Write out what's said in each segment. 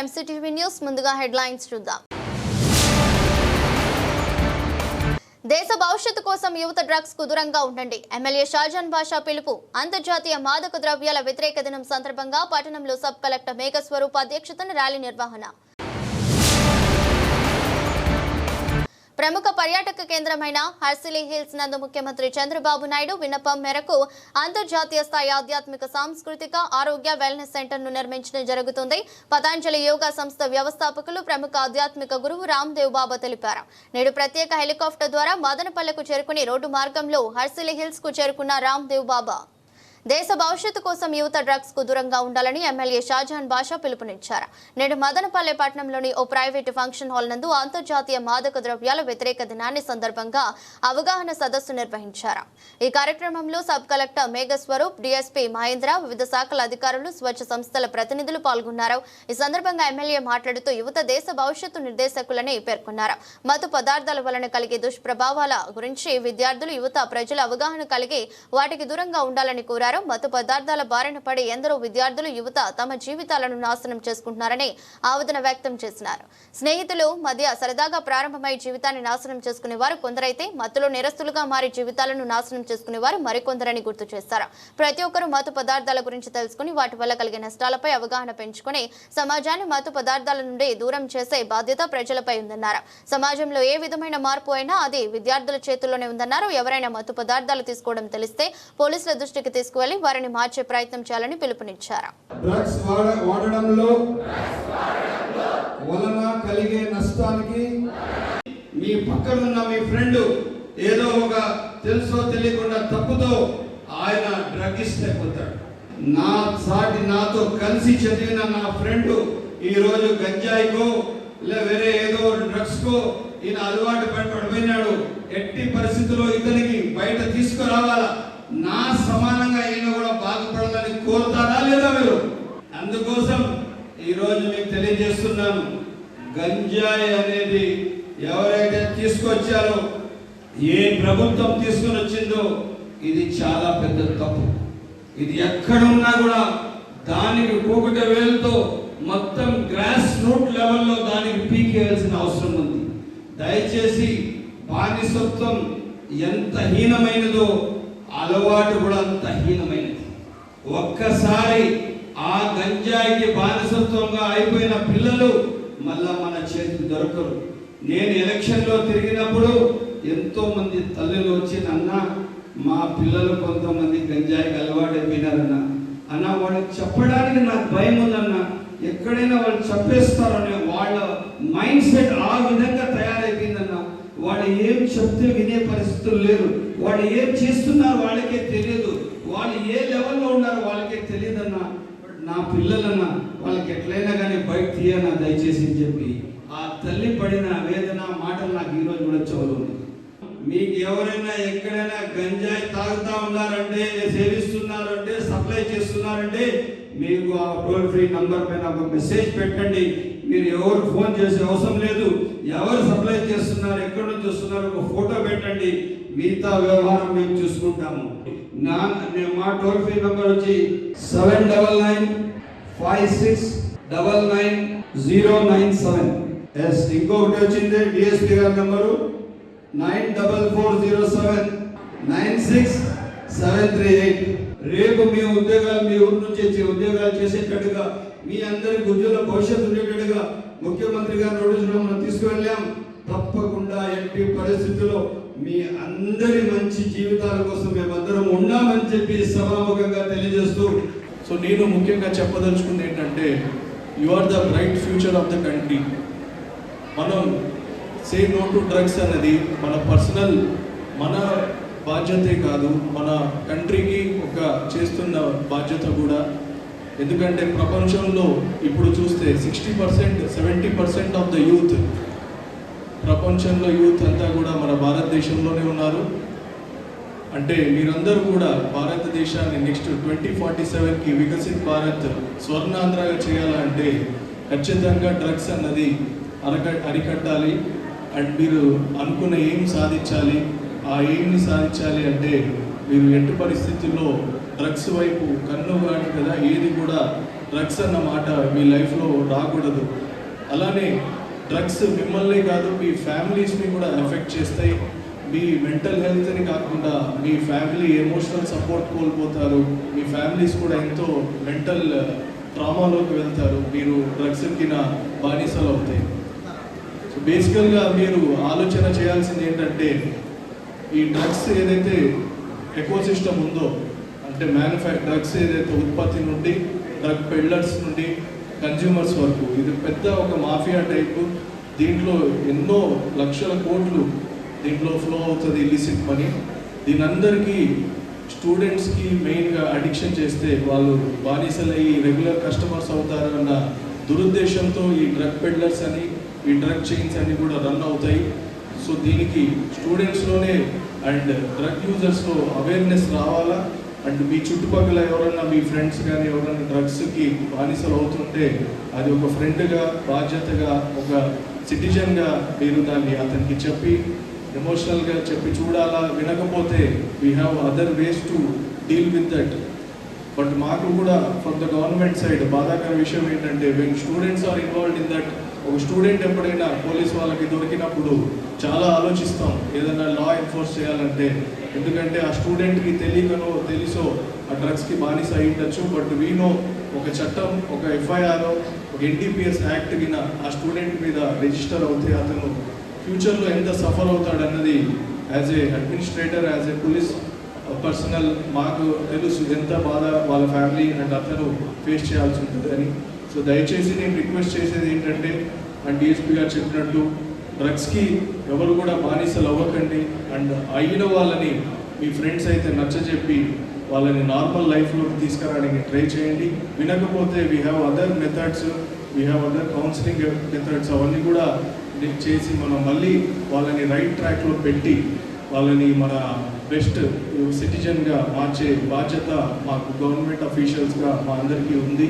MCTV news ముందుగా headlines చూద్దాం. దేశ భవిష్యత్తు కోసం యువత డ్రగ్స్కు దూరంగా ఉండండి. ఎమ్మెల్యే షాజాన్ బాషా పిలుపు. అంతర్జాతీయ మాదక ద్రవ్యాల వ్యతిరేక దినం సందర్భంగా పట్టణంలో సబ్ కలెక్టర్ మేఘస్వరూప్ అధ్యక్షతన ర్యాలీ నిర్వహణ. ప్రముఖ పర్యాటక కేంద్రమైన హర్సిలీ హిల్స్ నందు ముఖ్యమంత్రి చంద్రబాబు నాయుడు విన్నపం మేరకు అంతర్జాతీయ స్థాయి ఆధ్యాత్మిక సాంస్కృతిక ఆరోగ్య వెల్నెస్ సెంటర్ను నిర్మించడం జరుగుతుంది. పతాంజలి యోగా సంస్థ వ్యవస్థాపకులు ప్రముఖ ఆధ్యాత్మిక గురువు రామ్దేవ్ బాబా తెలిపారు. నేడు ప్రత్యేక హెలికాప్టర్ ద్వారా మదనపల్లెకు చేరుకుని రోడ్డు మార్గంలో హర్సిలీ హిల్స్కు చేరుకున్న రామ్దేవ్ బాబా దేశ భవిష్యత్తు కోసం యువత డ్రగ్స్కు దూరంగా ఉండాలని ఎమ్మెల్యే షాజహాన్ బాషా పిలుపునిచ్చారు. నేడు మదనపల్లె పట్టణంలోని ఓ ప్రైవేటు ఫంక్షన్ హాల్ నందు అంతర్జాతీయ మాదక ద్రవ్యాల వ్యతిరేక దినాన్ని సందర్భంగా అవగాహన సదస్సు నిర్వహించారు. ఈ కార్యక్రమంలో sub collector Meghaswaroop DSP Mahendra వివిధ శాఖల అధికారులు స్వచ్ఛ సంస్థల ప్రతినిధులు పాల్గొన్నారు. ఈ సందర్భంగా ఎమ్మెల్యే మాట్లాడుతూ యువత దేశ భవిష్యత్తు నిర్దేశకులని పేర్కొన్నారు. మత్తు పదార్థాల వలన కలిగే దుష్ప్రభావాల గురించి విద్యార్థులు యువత ప్రజల అవగాహన కలిగి వాటికి దూరంగా ఉండాలని కోరారు. మత్తు పదార్థాల బారిన పడి ఎందరో విద్యార్థులు యువత తమ జీవితాలను నాశనం చేసుకుంటున్నారని ఆవేదన వ్యక్తం చేసినారు స్నేహితులు మధ్య సరదాగా ప్రారంభమై జీవితాన్ని నాశనం చేసుకునే వారు కొందరైతే మత్తులో నిరస్తులుగా మారి జీవితాలను నాశనం చేసుకునే వారు మరికొందరని గుర్తు చేస్తారు. ప్రతి ఒక్కరూ మత్తు పదార్థాల గురించి తెలుసుకుని వాటి వల్ల కలిగే నష్టాలపై అవగాహన పెంచుకుని సమాజాన్ని మత్తు పదార్థాల నుండి దూరం చేసే బాధ్యత ప్రజలపై ఉందన్నారు. సమాజంలో ఏ విధమైన మార్పు అయినా అది విద్యార్థుల చేతుల్లోనే ఉందన్నారు. ఎవరైనా మత్తు పదార్థాలు తీసుకోవడం తెలిస్తే పోలీసుల దృష్టికి తీసుకు తీసుకువెళ్ళి వారిని మార్చే ప్రయత్నం చేయాలని పిలుపునిచ్చారు. డ్రగ్స్ వాడ వాడడంలో వలన కలిగే నష్టానికి మీ పక్కనున్న మీ ఫ్రెండ్ ఏదో ఒక తెలుసో తెలియకుండా తప్పుతో ఆయన డ్రగ్గిస్ట్ అయిపోతాడు. నా సాటి నాతో కలిసి చదివిన నా ఫ్రెండ్ ఈరోజు గంజాయికో లే వేరే ఏదో డ్రగ్స్కో ఈయన అలవాటు పడిపోయినాడు. ఎట్టి పరిస్థితుల్లో ఇతనికి బయట తీసుకురావాలా? నా సమానంగా ఈయన కూడా బాగుపడాలని కోరుతారా లేదా మీరు? అందుకోసం ఈరోజు మీకు తెలియజేస్తున్నాను. గంజాయి అనేది ఎవరైతే తీసుకొచ్చారో ఏ ప్రభుత్వం తీసుకుని వచ్చిందో ఇది చాలా పెద్ద తప్పు. ఇది ఎక్కడ ఉన్నా కూడా దానికి కూకుట వేలుతో మొత్తం గ్రాస్ రూట్ లెవెల్లో దానికి పీకేయాల్సిన అవసరం ఉంది. దయచేసి బానిసత్వం ఎంత హీనమైనదో అలవాటు కూడా అంత హీనమైనది. ఒక్కసారి ఆ గంజాయికి బానిసత్వంగా అయిపోయిన పిల్లలు మళ్ళా మన చేతికి దొరకరు. నేను ఎలక్షన్లో తిరిగినప్పుడు ఎంతో మంది తల్లులు వచ్చి అన్న మా పిల్లలు కొంతమంది గంజాయికి అలవాటు అయిపోయినారన్న. అన్న వాళ్ళకి చెప్పడానికి నాకు భయం ఉందన్న. ఎక్కడైనా వాళ్ళు చెప్పేస్తారనే వాళ్ళ మైండ్ సెట్ ఆ విధంగా తయారు వాళ్ళు ఏం చెప్తే వినే పరిస్థితులు లేరు వాళ్ళు ఏం చేస్తున్నారు వాళ్ళకే తెలియదు. వాళ్ళు ఏ లెవెల్లో ఉన్నారు వాళ్ళకే తెలియదన్న నా పిల్లలన్న వాళ్ళకి ఎట్లయినా కానీ బయట తీయనా దయచేసి అని చెప్పి ఆ తల్లి పడిన వేదన మాటలు నాకు ఈరోజు కూడా చెవులు మీకు ఎవరైనా ఎక్కడైనా గంజాయి తాగుతా ఉన్నారంటే సేవిస్తున్నారంటే సప్లై చేస్తున్నారంటే మీకు ఆ టోల్ ఫ్రీ నంబర్ పైన ఒక మెసేజ్ పెట్టండి. మీరు ఎవరు ఫోన్ చేసే అవసరం లేదు. ఎవరు సప్లై చేస్తున్నారు ఎక్కడి నుంచి వస్తున్నారు ఒక ఫోటో పెట్టండి. మిగతా వ్యవహారం మేము చూసుకుంటాము. నా మా టోల్ ఫ్రీ నంబర్ వచ్చి seven double nine five six double nine zero nine seven. Yes ఇంకొకటి వచ్చింది డిఎస్పీ గారి number nine double four zero seven nine six seven three eight. రేపు మీ ఉద్యోగాలు మీ ఊరు నుంచి వచ్చే ఉద్యోగాలు చేసేటట్టుగా మీ అందరికి ఉద్యోగ భవిష్యత్తు ఉండేటట్టుగా ముఖ్యమంత్రి గారి నోటీసులో మనం తీసుకువెళ్ళాం. తప్పకుండా ఎట్టి పరిస్థితుల్లో మీ అందరి మంచి జీవితాల కోసం మేమందరం ఉన్నామని చెప్పి సభాముఖంగా తెలియజేస్తూ సో నేను ముఖ్యంగా చెప్పదలుచుకుంది ఏంటంటే you are the bright future of the country మనం సే నో టు డ్రగ్స్ అనేది మన పర్సనల్ మన బాధ్యతే కాదు మన కంట్రీకి ఒక చేస్తున్న బాధ్యత కూడా. ఎందుకంటే ప్రపంచంలో ఇప్పుడు చూస్తే sixty percent seventy percent of the youth ప్రపంచంలో యూత్ అంతా కూడా మన భారతదేశంలోనే ఉన్నారు. అంటే మీరందరూ కూడా భారతదేశాన్ని నెక్స్ట్ ట్వంటీ ఫార్టీ సెవెన్కి వికసిత్ భారత్ స్వర్ణాంధ్రగా చేయాలంటే ఖచ్చితంగా డ్రగ్స్ అన్నది అరక అరికట్టాలి. అండ్ మీరు అనుకున్న ఏం సాధించాలి? ఆ ఎయిమ్ని సాధించాలి అంటే మీరు ఎట్టి పరిస్థితుల్లో డ్రగ్స్ వైపు కన్ను కాని కదా? ఏది కూడా డ్రగ్స్ అన్న మాట మీ లైఫ్లో రాకూడదు. అలానే డ్రగ్స్ మిమ్మల్ని కాదు మీ ఫ్యామిలీస్ని కూడా ఎఫెక్ట్ చేస్తాయి. మీ మెంటల్ హెల్త్ని కాకుండా మీ ఫ్యామిలీ ఎమోషనల్ సపోర్ట్ కోల్పోతారు. మీ ఫ్యామిలీస్ కూడా ఎంతో మెంటల్ ట్రామాలోకి uh, వెళ్తారు. మీరు డ్రగ్స్కి నా బానిసలు అవుతాయి సో బేసికల్గా మీరు ఆలోచన చేయాల్సింది ఏంటంటే ఈ డ్రగ్స్ ఏదైతే ఎకో సిస్టమ్ ఉందో అంటే మ్యానుఫ్యా డ్రగ్స్ ఏదైతే ఉత్పత్తి నుండి డ్రగ్ పెడ్లర్స్ నుండి కన్జ్యూమర్స్ వరకు ఇది పెద్ద ఒక మాఫియా టైపు దీంట్లో ఎన్నో లక్షల కోట్లు దీంట్లో ఫ్లో అవుతుంది ఇల్లిసిట్ పని దీని అందరికీ స్టూడెంట్స్కి మెయిన్గా అడిక్షన్ చేస్తే వాళ్ళు బానిసలయ్యి రెగ్యులర్ కస్టమర్స్ అవుతారన్న దురుద్దేశంతో ఈ డ్రగ్ పెడ్లర్స్ అని ఈ డ్రగ్ చైన్స్ అన్ని కూడా రన్ అవుతాయి. సో దీనికి స్టూడెంట్స్లోనే అండ్ డ్రగ్ యూజర్స్లో అవేర్నెస్ రావాలా? అండ్ మీ చుట్టుపక్కల ఎవరన్నా మీ ఫ్రెండ్స్ కానీ ఎవరైనా డ్రగ్స్కి బానిసలు అవుతుంటే అది ఒక ఫ్రెండ్గా బాధ్యతగా ఒక సిటిజన్గా మీరు దాన్ని అతనికి చెప్పి ఎమోషనల్గా చెప్పి చూడాలా? వినకపోతే we have other ways to deal with that but మాకు కూడా ఫ్రమ్ ద గవర్నమెంట్ సైడ్ బాధాకర విషయం ఏంటంటే when students are involved in that ఒక స్టూడెంట్ ఎప్పుడైనా పోలీస్ వాళ్ళకి దొరికినప్పుడు చాలా ఆలోచిస్తాం ఏదైనా లా ఎన్ఫోర్స్ చేయాలంటే. ఎందుకంటే ఆ స్టూడెంట్కి తెలియకనో తెలుసో ఆ డ్రగ్స్కి బానిస అయి ఉండొచ్చు. బట్ వీనో ఒక చట్టం ఒక ఎఫ్ఐఆర్ ఒక ఎన్డీపీఎస్ యాక్ట్ విన ఆ స్టూడెంట్ మీద రిజిస్టర్ అవుతే అతను ఫ్యూచర్లో ఎంత suffer అవుతాడన్నది as a administrator as a police personnel మాకు తెలుసు. ఎంత బాధ వాళ్ళ ఫ్యామిలీ అండ్ అతను ఫేస్ చేయాల్సి ఉంటుంది అని. సో దయచేసి నేను రిక్వెస్ట్ చేసేది ఏంటంటే అండ్ డిఎస్పీ గారు చెప్పినట్టు డ్రగ్స్కి ఎవరు కూడా బానిసలు అవ్వకండి. అండ్ అయిన వాళ్ళని మీ ఫ్రెండ్స్ అయితే నచ్చజెప్పి వాళ్ళని నార్మల్ లైఫ్లోకి తీసుకురావడానికి ట్రై చేయండి. వినకపోతే we have other methods we have other counselling methods అవన్నీ కూడా చేసి మనం మళ్ళీ వాళ్ళని రైట్ ట్రాక్లో పెట్టి వాళ్ళని మన బెస్ట్ సిటిజన్గా మార్చే బాధ్యత మాకు గవర్నమెంట్ అఫీషియల్స్గా మా అందరికీ ఉంది.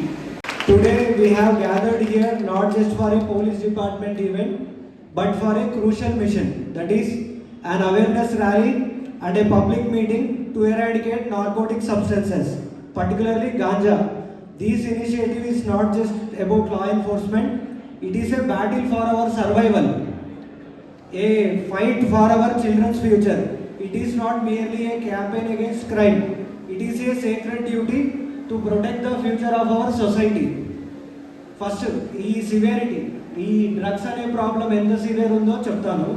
Today we have gathered here not just for a police department event, but for a crucial mission that is an awareness rally and a public meeting to eradicate narcotic substances, particularly ganja. This initiative is not just about law enforcement, it is a battle for our survival, a fight for our children's future. It is not merely a campaign against crime, it is a sacred duty to protect the future of our society first ఈ severity ఈ drugs అనే problem ఎంత severe ఉందో చెప్తాను.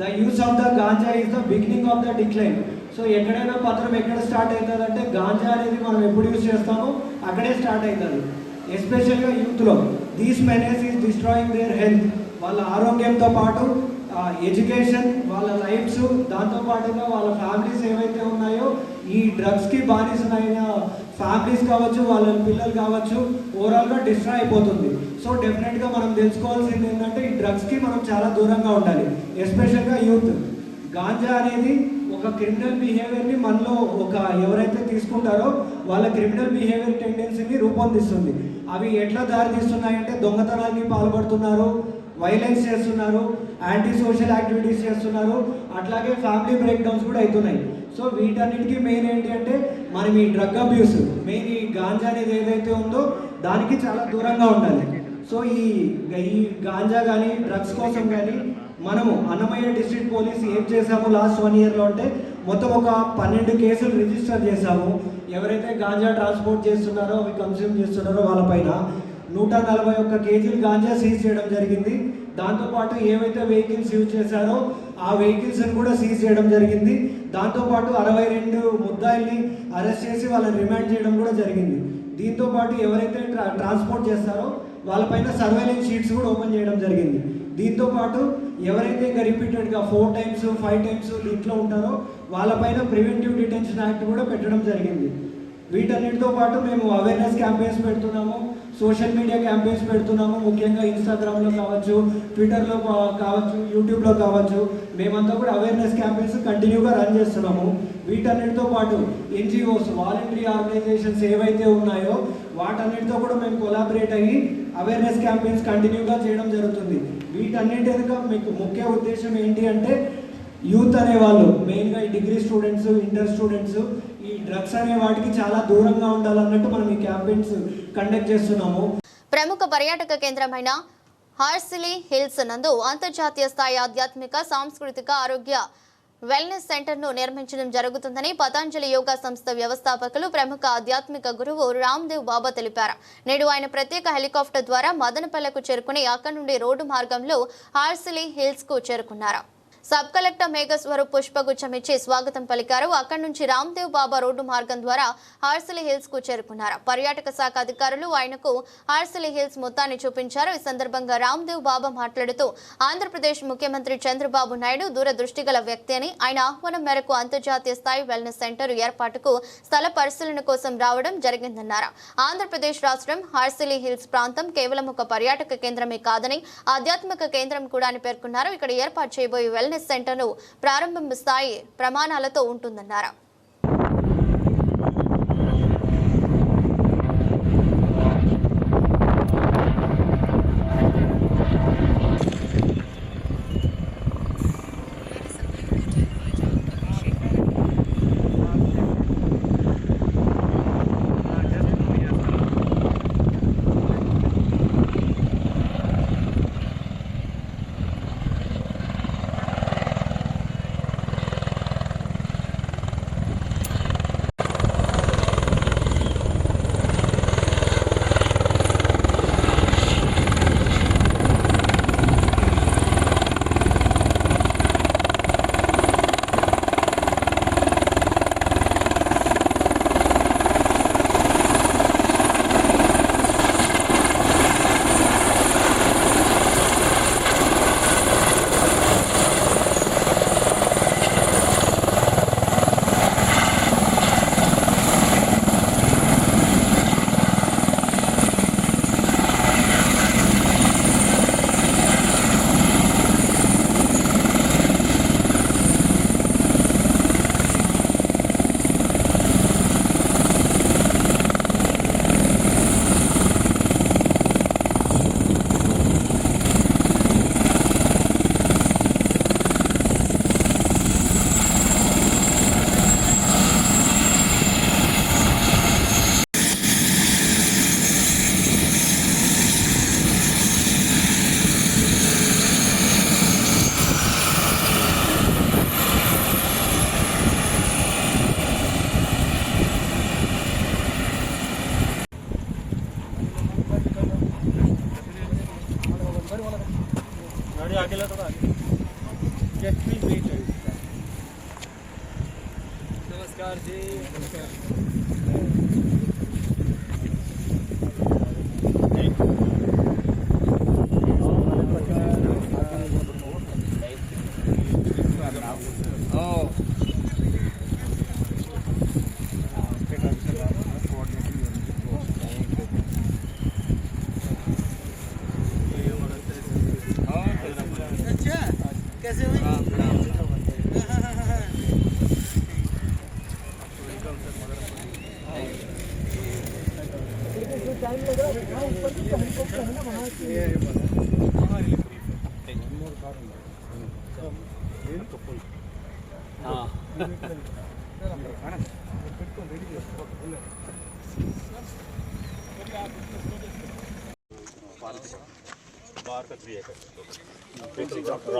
The use of the ganja is the beginning of the decline so ఎక్కడైనా పత్రం ఎక్కడ start అవుతుందంటే గాంజా అనేది మనం ఎప్పుడు యూస్ చేస్తామో అక్కడే స్టార్ట్ అవుతుంది. ఎస్పెషల్గా యూత్లో these menace is destroying their health వాళ్ళ ఆరోగ్యంతో పాటు ఎడ్యుకేషన్ వాళ్ళ లైఫ్స్ దాంతో పాటుగా వాళ్ళ ఫ్యామిలీస్ ఏవైతే ఉన్నాయో ఈ డ్రగ్స్కి బానిసనైన ఫ్యామిలీస్ కావచ్చు వాళ్ళ పిల్లలు కావచ్చు ఓవరాల్గా డిస్ట్రా అయిపోతుంది. సో డెఫినెట్గా మనం తెలుసుకోవాల్సింది ఏంటంటే ఈ డ్రగ్స్కి మనం చాలా దూరంగా ఉండాలి. ఎస్పెషల్గా యూత్ గాంజా అనేది ఒక క్రిమినల్ బిహేవియర్ని మనలో ఒక ఎవరైతే తీసుకుంటారో వాళ్ళ క్రిమినల్ బిహేవియర్ టెండెన్సీని రూపొందిస్తుంది. అవి ఎట్లా దారితీస్తున్నాయంటే దొంగతనానికి పాల్పడుతున్నారు వైలెన్స్ చేస్తున్నారు యాంటీ సోషల్ యాక్టివిటీస్ చేస్తున్నారు. అట్లాగే ఫ్యామిలీ బ్రేక్డౌన్స్ కూడా అవుతున్నాయి. సో వీటన్నిటికీ మెయిన్ ఏంటి అంటే మనం ఈ డ్రగ్ అబ్యూస్ మెయిన్ ఈ గాంజా అనేది ఏదైతే ఉందో దానికి చాలా దూరంగా ఉండాలి. సో ఈ ఈ గాంజా కానీ డ్రగ్స్ కోసం కానీ మనము అన్నమయ్య డిస్ట్రిక్ట్ పోలీస్ ఏం చేసాము లాస్ట్ వన్ ఇయర్లో అంటే మొత్తం ఒక పన్నెండు కేసులు రిజిస్టర్ చేశాము. ఎవరైతే గాంజా ట్రాన్స్పోర్ట్ చేస్తున్నారో అవి కన్స్యూమ్ చేస్తున్నారో వాళ్ళపైన నూట నలభై ఒక్క కేజీలు గాంజా సీజ్ చేయడం జరిగింది. దాంతోపాటు ఏవైతే వెహికల్స్ యూజ్ చేశారో ఆ వెహికల్స్ని కూడా సీజ్ చేయడం జరిగింది. దాంతోపాటు అరవై రెండు ముద్దాయిల్ని అరెస్ట్ చేసి వాళ్ళని రిమాండ్ చేయడం కూడా జరిగింది. దీంతో పాటు ఎవరైతే ట్రా ట్రాన్స్పోర్ట్ చేస్తారో వాళ్ళపైన సర్వైలెన్స్ షీట్స్ కూడా ఓపెన్ చేయడం జరిగింది. దీంతో పాటు ఎవరైతే ఇంకా రిపీటెడ్గా ఫోర్ టైమ్స్ ఫైవ్ టైమ్స్ ఇంట్లో ఉంటారో వాళ్ళపైన ప్రివెంటివ్ డిటెన్షన్ యాక్ట్ కూడా పెట్టడం జరిగింది. వీటన్నిటితో పాటు మేము అవేర్నెస్ క్యాంపెయిన్స్ పెడుతున్నాము. సోషల్ మీడియా క్యాంపెయిన్స్ పెడుతున్నాము. ముఖ్యంగా ఇన్స్టాగ్రామ్లో కావచ్చు ట్విట్టర్లో కావచ్చు యూట్యూబ్లో కావచ్చు. మేమంతా కూడా అవేర్నెస్ క్యాంపెయిన్స్ కంటిన్యూగా రన్ చేస్తున్నాము. వీటన్నిటితో పాటు ఎన్జిఓస్ వాలంటరీ ఆర్గనైజేషన్స్ ఏవైతే ఉన్నాయో వాటన్నిటితో కూడా మేము కొలాబరేట్ అయ్యి అవేర్నెస్ క్యాంపెయిన్స్ కంటిన్యూగా చేయడం జరుగుతుంది. వీటన్నిటి వెనుక మీకు ముఖ్య ఉద్దేశం ఏంటి అంటే యూత్ అనేవాళ్ళు మెయిన్గా ఈ degree students inter students drugs అనే వాటికి చాలా దూరంగా ఉండాలన్నట్టు మనం ఈ క్యాంపెయిన్స్ కండక్ట్ చేస్తున్నాము. ప్రముఖ పర్యాటక కేంద్రమైన హార్సిలీ హిల్స్ నందు అంతర్జాతీయ స్థాయి ఆధ్యాత్మిక సాంస్కృతిక ఆరోగ్య వెల్నెస్ సెంటర్ను నిర్మించడం జరుగుతుందని పతాంజలి యోగా సంస్థ వ్యవస్థాపకులు ప్రముఖ ఆధ్యాత్మిక గురువు రామ్దేవ్ బాబా తెలిపారు. నేడు ఆయన ప్రత్యేక హెలికాప్టర్ ద్వారా మదనపల్లెకు చేరుకుని అక్కడి నుండి రోడ్డు మార్గంలో హార్సిలీ హిల్స్కు చేరుకున్నారు. సబ్ కలెక్టర్ మేఘస్వరూప్ పుష్పగుచ్చం ఇచ్చి స్వాగతం పలికారు. అక్కడి నుంచి రామ్దేవ్ బాబా రోడ్డు మార్గం ద్వారా హార్సిలి హిల్స్కు చేరుకున్నారు. పర్యాటక శాఖ అధికారులు ఆయనకు హార్సిలి హిల్స్ మొత్తాన్ని చూపించారు. ఈ సందర్భంగా రామ్దేవ్ బాబా మాట్లాడుతూ ఆంధ్రప్రదేశ్ ముఖ్యమంత్రి చంద్రబాబు నాయుడు దూరదృష్టి గల వ్యక్తి అని ఆయన ఆహ్వానం మేరకు అంతర్జాతీయ స్థాయి వెల్నెస్ సెంటర్ ఏర్పాటుకు స్థల పరిశీలన కోసం రావడం జరిగిందన్నారు. ఆంధ్రప్రదేశ్ రాష్ట్రం హార్సిలి హిల్స్ ప్రాంతం కేవలం ఒక పర్యాటక కేంద్రమే కాదని ఆధ్యాత్మిక కేంద్రం కూడా అని పేర్కొన్నారు. ఇక్కడ ఏర్పాటు చేయబోయే వెల్నెస్ సెంటర్ను ప్రారంభం స్థాయి ప్రమాణాలతో ఉంటుందన్నారు.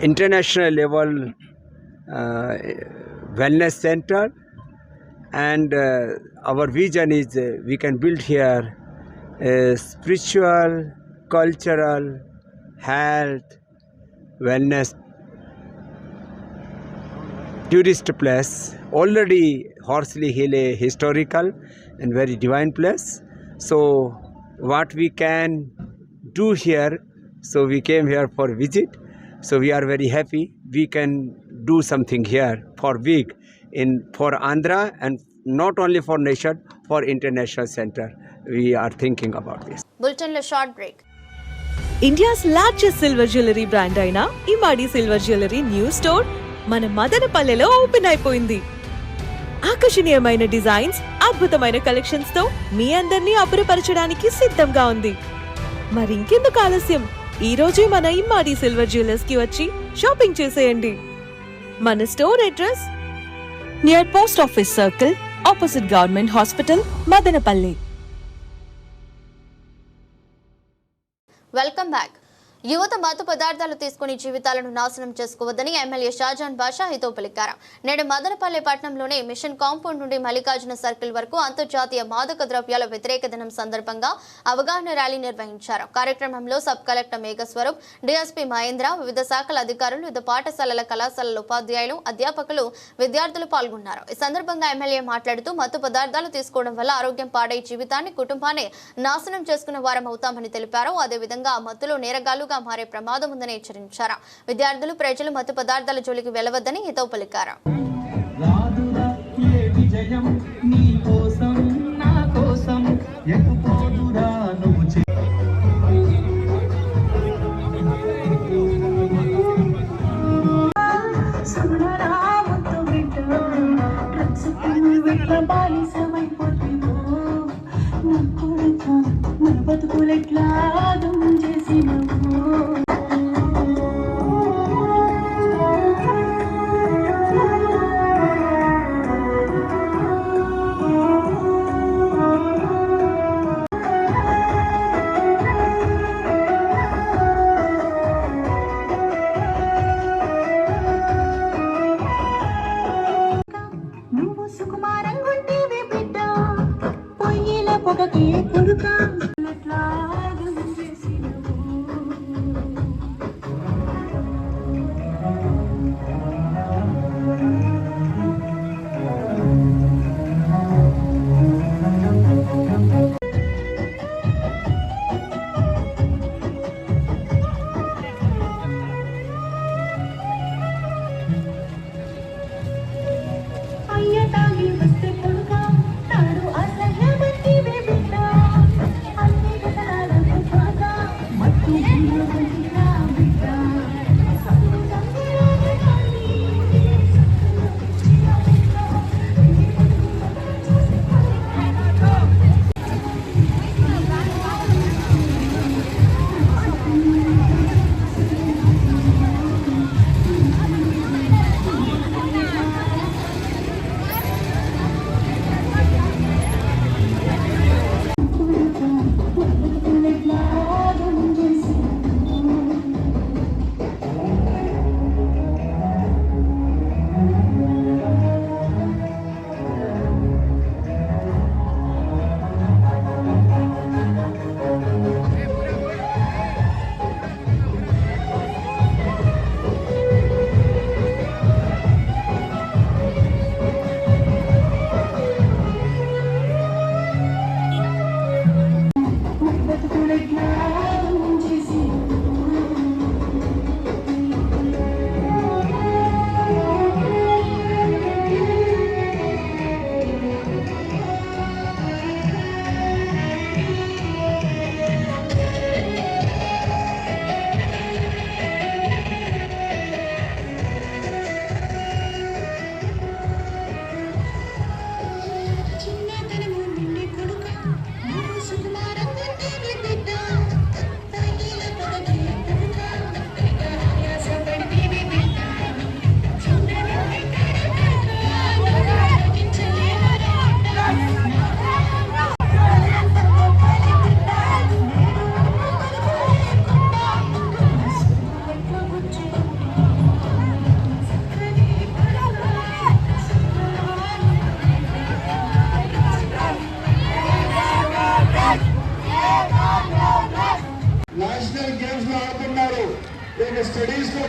international level uh, wellness center and uh, our vision is uh, we can build here a spiritual cultural health wellness. Tourist place already horsley hill a historical and very divine place. So what we can do here so we came here for visit so we are very happy. We can do something here for big in for andhra and not only for nation, for international center. We are thinking about this. బులెటిన్లో short break India's largest silver jewellery brand అయిన Imadi silver jewellery new store మన మదనపల్లెలో open అయిపోయింది. ఆకర్షణీయమైన designs అద్భుతమైన కలెక్షన్స్తో మీ అందరినీ అబ్బురపరచడానికి సిద్ధంగా ఉంది. మరి ఇంకెందుకు ఆలస్యం? ఈ రోజే మన ఇమ్మాడి సిల్వర్ జ్యువెలర్స్కి వచ్చి షాపింగ్ చేసేయండి. మన store address? Near post office circle opposite government hospital Madanapalli welcome back యువత మత్తు పదార్థాలు తీసుకుని జీవితాలను నాశనం చేసుకోవద్దని ఎమ్మెల్యే షాజాన్ బాషా హితో పలికారు. నేడు మదనపల్లి పట్టణంలోని మిషన్ కాంపౌండ్ నుండి మల్లికార్జున సర్కిల్ వరకు అంతర్జాతీయ మాదక ద్రవ్యాల వ్యతిరేక దినం సందర్భంగా అవగాహన ర్యాలీ నిర్వహించారు. కార్యక్రమంలో sub collector Meghaswaroop DSP Mahendra వివిధ శాఖల అధికారులు వివిధ పాఠశాలల కళాశాలల ఉపాధ్యాయులు అధ్యాపకులు విద్యార్థులు పాల్గొన్నారు. ఈ సందర్భంగా ఎమ్మెల్యే మాట్లాడుతూ మత్తు పదార్థాలు తీసుకోవడం వల్ల ఆరోగ్యం పాడై జీవితాన్ని కుటుంబాన్ని నాశనం చేసుకున్న వారం అవుతామని తెలిపారు. అదేవిధంగా మత్తులో నేరగాలు నేరగాలుగా మారే ప్రమాదం ఉందని హెచ్చరించారు. విద్యార్థులు ప్రజలు మత్తు పదార్థాల జోలికి వెళ్ళవద్దని హితవు పలికారు. నా మన బతుకులెట్లా దం పొయ్యిల పొగకే కొడుక ఎట్లా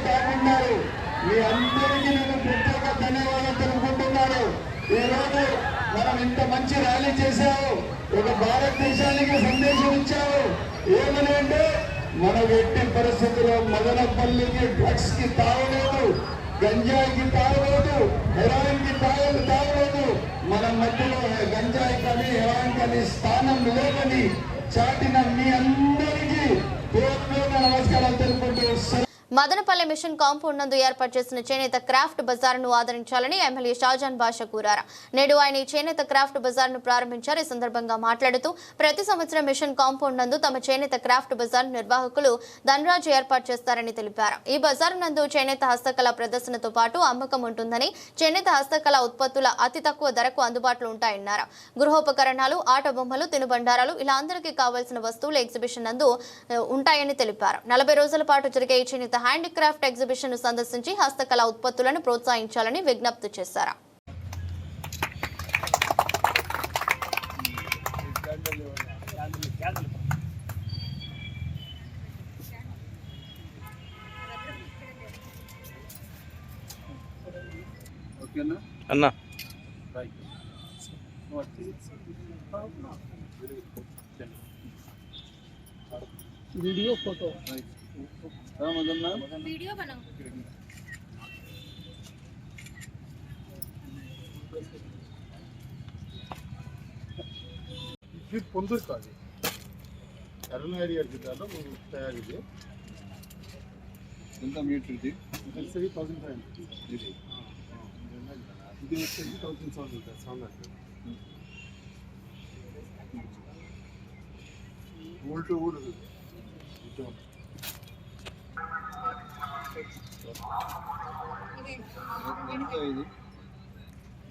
పాల్గొన్నారు మీ అందరికీ నేను ప్రత్యేక ధన్యవాదాలు తెలుపుకుంటున్నాను. ఈరోజు మనం ఇంత మంచి ర్యాలీ చేశాము ఒక భారతదేశానికి సందేశం ఇచ్చాము ఏమని అంటే మన ఎట్టి పరిస్థితుల్లో మదనపల్లికి డ్రగ్స్కి తాగలేదు గంజాయికి తాగలేదు హెరాయిన్కి తాగలు తాగలేదు మన మధ్యలో గంజాయి కానీ హెరాయిన్ కానీ స్థానం లేదని చాటిన మీ అందరికీ పేరు పేరున నమస్కారాలు తెలుపుకుంటూ మదనపల్లె మిషన్ కాంపౌండ్ నందు ఏర్పాటు చేసిన చేనేత క్రాఫ్ట్ బజార్ను ఆదరించాలని ఎమ్మెల్యే షాజాన్ బాషా కోరారు. నేడు ఆయన ఈ చేనేత క్రాఫ్ట్ బజార్ను ప్రారంభించారు. ఈ సందర్భంగా మాట్లాడుతూ ప్రతి సంవత్సరం మిషన్ కాంపౌండ్ నందు తమ చేనేత క్రాఫ్ట్ బజార్ నిర్వాహకులు ధనరాజు ఏర్పాటు చేస్తారని తెలిపారు. ఈ బజార్ నందు చేనేత హస్తకళ ప్రదర్శనతో పాటు అమ్మకం ఉంటుందని చేనేత హస్తకళ ఉత్పత్తుల అతి తక్కువ ధరకు అందుబాటులో ఉంటాయన్నారు. గృహోపకరణాలు ఆట బొమ్మలు తినుబండారాలు ఇలా అందరికీ కావాల్సిన వస్తువులు ఎగ్జిబిషన్ నందు ఉంటాయని తెలిపారు. నలభై రోజుల పాటు జరిగే ఈ చేనేత హ్యాండీక్రాఫ్ట్ ఎగ్జిబిషన్ను సందర్శించి హస్తకళ ఉత్పత్తులను ప్రోత్సహించాలని విజ్ఞప్తి చేశారు. Video photo. वीडियो बनाओ ಇದು పొందుతుంది కరుణారి జిల్లాలో తయారీది ఎంత మీటర్ ఇది ఇది థౌసండ్ ఫైవ్ ఇది ఇది వచ్చేసి థౌసండ్ సౌండ్ ఉంటుంది సౌండ్ అంటే ఊల్ టు ఎంత ఇది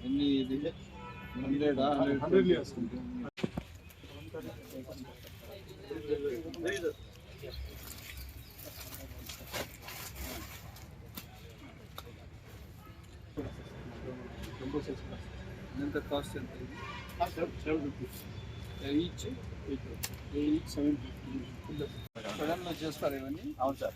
ఎన్ని ఇది హండ్రెడా హండ్రెడ్ ఇయర్స్ ఎంత కాస్ట్ ఎంత ఇది సెవెన్ ఈచ్ ఎయిట్ సెవెన్ సడన్లో చేస్తారు ఇవన్నీ అవును సార్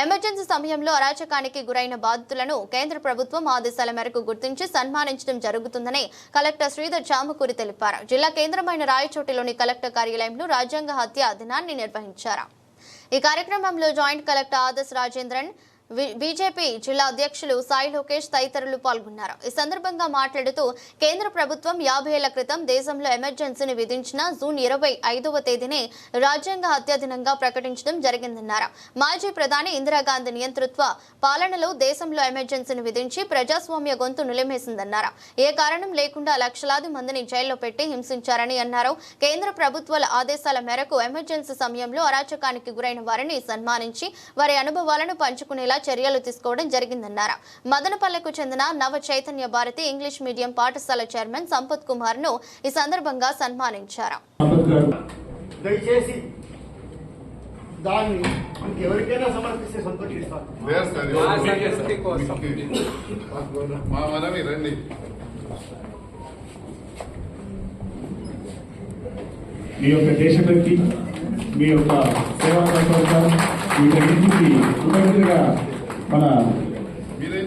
ఎమర్జెన్సీ సమయంలో అరాచకానికి గురైన బాధితులను కేంద్ర ప్రభుత్వం ఆదేశాల మేరకు గుర్తించి సన్మానించడం జరుగుతుందని కలెక్టర్ శ్రీధర్ చామకూరి తెలిపారు. జిల్లా కేంద్రమైన రాయచోటిలోని కలెక్టర్ కార్యాలయంలో రాజ్యాంగ హత్య దినాన్ని నిర్వహించారు. ఈ కార్యక్రమంలో joint collector Adarsh Rajendran BJP జిల్లా అధ్యక్షులు సాయి లోకేష్ తదితరులు పాల్గొన్నారు. ఈ సందర్భంగా మాట్లాడుతూ కేంద్ర ప్రభుత్వం యాభై ఏళ్ళ క్రితం దేశంలో ఎమర్జెన్సీని విధించిన జూన్ ఇరవై ఐదవ తేదీనే రాజ్యాంగ హత్య దినంగా ప్రకటించడం జరిగిందన్నారు. మాజీ ప్రధాని ఇందిరాగాంధీ నియంతృత్వ పాలనలో దేశంలో ఎమర్జెన్సీని విధించి ప్రజాస్వామ్య గొంతు నిలిమేసిందన్నారు. ఏ కారణం లేకుండా లక్షలాది మందిని జైల్లో పెట్టి హింసించారని అన్నారు. కేంద్ర ప్రభుత్వాల ఆదేశాల మేరకు ఎమర్జెన్సీ సమయంలో అరాచకానికి గురైన వారిని సన్మానించి వారి అనుభవాలను పంచుకునేలా చర్యలు తీసుకోవడం జరిగిందన్నారు. మదనపల్లెకు చెందిన నవ చైతన్య భారతి ఇంగ్లీష్ మీడియం పాఠశాల చైర్మన్ సంపత్ కుమార్ను ఈ సందర్భంగా సన్మానించారు. దయచేసి దాన్ని మనకి ఎవరికైనా సమర్పిస్తే సంతోషిస్తాను. మా మీ యొక్క దేశభక్తి మీ యొక్క సేవా కృతజ్ఞతగా మన మీరే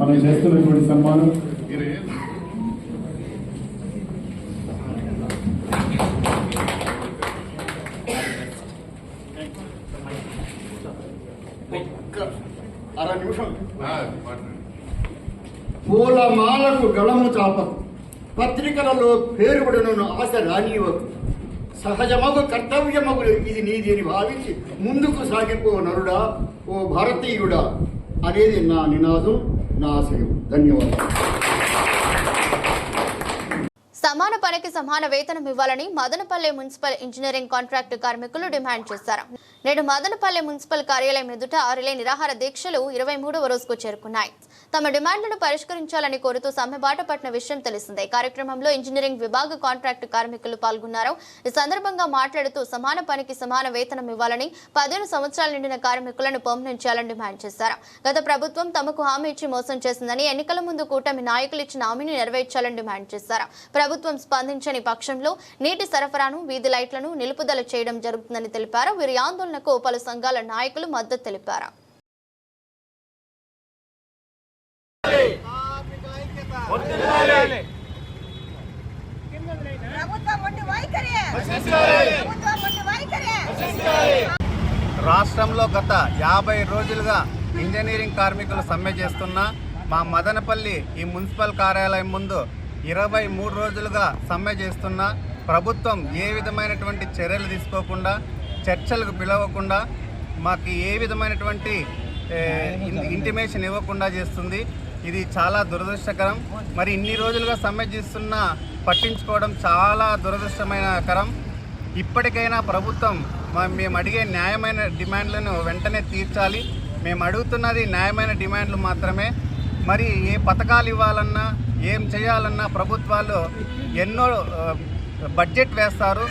మనం చేస్తున్నటువంటి సన్మానం. అర నిమిషం. పూలమాలకు గళము చాపకు పత్రికలలో పేరుబడును ఆశ రానివ్వకు. సహజమగు కర్తవ్యమగు ఇది నీది అని భావించి ముందుకు సాగిపో నరుడా ఓ భారతీయుడా అనేది నా నినాదం నా ఆశయం. ధన్యవాదాలు. సమాన పనికి సమాన వేతనం ఇవ్వాలని మదనపల్లె మున్సిపల్ ఇంజనీరింగ్ కాంట్రాక్టు కార్మికులు డిమాండ్ చేశారు. నేడు మదనపల్లె మున్సిపల్ కార్యాలయం ఎదుట రిలే నిరాహార దీక్షలు ఇరవై మూడవ రోజుకు చేరుకున్నాయి. తమ డిమాండ్లను పరిష్కరించాలని కోరుతూ సమ్మెబాట పట్టిన విషయం తెలిసిందే. కార్యక్రమంలో ఇంజనీరింగ్ విభాగ కాంట్రాక్టు కార్మికులు పాల్గొన్నారు. ఈ సందర్భంగా మాట్లాడుతూ సమాన పనికి సమాన వేతనం ఇవ్వాలని పదిహేను సంవత్సరాలు నిండిన కార్మికులను పర్మనెంట్ చేయాలని డిమాండ్ చేశారు. గత ప్రభుత్వం తమకు హామీ ఇచ్చి మోసం చేసిందని ఎన్నికల ముందు కూటమి నాయకులు ఇచ్చిన హామీని నెరవేర్చాలని డిమాండ్ చేశారు. ప్రభుత్వం స్పందించని పక్షంలో నీటి సరఫరాను వీధి లైట్లను నిలుపుదల చేయడం జరుగుతుందని తెలిపారు. వీరి ఆందోళనకు పలు సంఘాల నాయకులు మద్దతు తెలిపారు. రాష్ట్రంలో గత యాభై రోజులుగా ఇంజనీరింగ్ కార్మికులు సమ్మె చేస్తున్న మా మదనపల్లి ఈ మున్సిపల్ కార్యాలయం ముందు ఇరవై మూడు రోజులుగా సమ్మె చేస్తున్న ప్రభుత్వం ఏ విధమైనటువంటి చర్యలు తీసుకోకుండా చర్చలకు పిలవకుండా మాకు ఏ విధమైనటువంటి ఇంటిమేషన్ ఇవ్వకుండా చేస్తుంది. ఇది చాలా దురదృష్టకరం. మరి ఇన్ని రోజులుగా సమ్మె చేస్తున్న పట్టించుకోవడం చాలా దురదృష్టమైన కరం. ఇప్పటికైనా ప్రభుత్వం మేము అడిగే న్యాయమైన డిమాండ్లను వెంటనే తీర్చాలి. మేము అడుగుతున్నది న్యాయమైన డిమాండ్లు మాత్రమే. మరి ఏ పథకాలు ఇవ్వాలన్నా ఏం చేయాలన్నా ప్రభుత్వాలు ఎన్నో బడ్జెట్ వేస్తారు.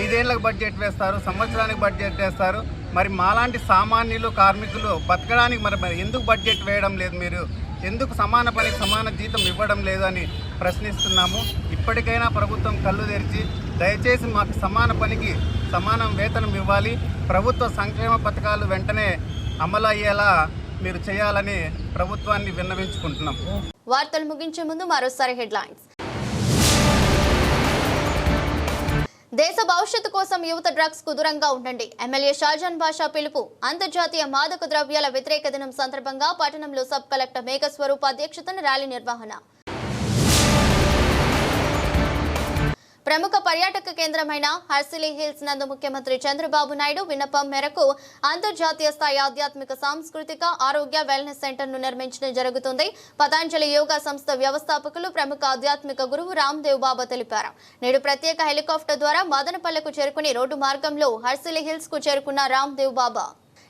ఐదేళ్ళకు బడ్జెట్ వేస్తారు సంవత్సరానికి బడ్జెట్ వేస్తారు. మరి మాలాంటి సామాన్యులు కార్మికులు బతకడానికి మరి మరి ఎందుకు బడ్జెట్ వేయడం లేదు మీరు? ఎందుకు సమాన పనికి సమాన జీతం ఇవ్వడం లేదు అని ప్రశ్నిస్తున్నాము. ఇప్పటికైనా ప్రభుత్వం కళ్ళు తెరిచి దయచేసి మాకు సమాన పనికి సమానం వేతనం ఇవ్వాలి. ప్రభుత్వ సంక్షేమ పథకాలు వెంటనే అమలు అయ్యేలా మీరు చేయాలని ప్రభుత్వాన్ని విన్నవించుకుంటున్నాం. వార్తలు ముగించే ముందు మరోసారి హెడ్లైన్స్. దేశ భవిష్యత్తు కోసం యువత డ్రగ్స్కు దూరంగా ఉండండి. ఎమ్మెల్యే షాజాన్ బాషా పిలుపు అంతర్జాతీయ మాదక ద్రవ్యాల వ్యతిరేక దినం సందర్భంగా పట్టణంలో సబ్ కలెక్టర్ మేఘస్వరూప్ అధ్యక్షతన ర్యాలీ నిర్వహణ. ప్రముఖ పర్యాటక కేంద్రమైన హర్సిలీ హిల్స్ నందు ముఖ్యమంత్రి చంద్రబాబు నాయుడు విన్నపం మేరకు అంతర్జాతీయ స్థాయి ఆధ్యాత్మిక సాంస్కృతిక ఆరోగ్య వెల్నెస్ సెంటర్ను నిర్మించడం జరుగుతుంది. పతాంజలి యోగా సంస్థ వ్యవస్థాపకులు ప్రముఖ ఆధ్యాత్మిక గురువు రామ్దేవ్ బాబా తెలిపారు. నేడు ప్రత్యేక హెలికాప్టర్ ద్వారా మదనపల్లెకు చేరుకుని రోడ్డు మార్గంలో హర్సిలీ హిల్స్కు చేరుకున్న రామ్దేవ్ బాబా.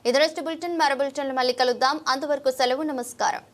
ఇదరెస్ట్ బులెటిన్ మరో బులెటిన్లు మళ్ళీ కలుద్దాం. అంతవరకు సెలవు నమస్కారం.